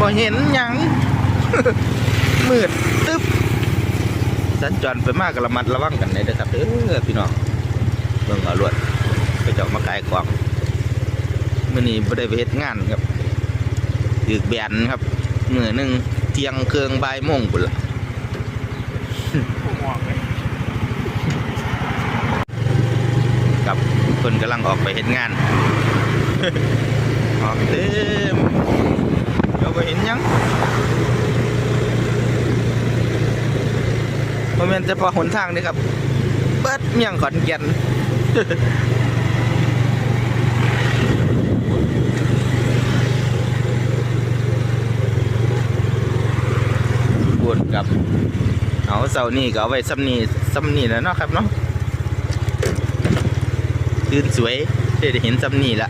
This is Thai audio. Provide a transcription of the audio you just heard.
บ่เห็นหยังมืดตึ๊บสัญจรไปมากกระมัดระวังกันเลยนะครับเด้อพี่น้องเบิ่งเอารวดไปเจาะมาขายของมื้อนี้บ่ได้ไปเฮ็ดงานครับตึกแบนครับมื้อหนึงเที่ยงเครื่องบ่ายโมงพุ่นล่ะกับคนกำลังออกไปเห็นงาน ออกเต็มเดี๋ยวไปเห็นยังโมเมนต์เฉพาะหนทางนี่ครับเบิดเมียงขอนแก่นพูดกับเอาเสานี่ก็เอาไว้ซ้ำนี่ซ้ำนี่แล้วเนาะครับเนาะตื่นสวยได้เห็นซ้ำนี่ละ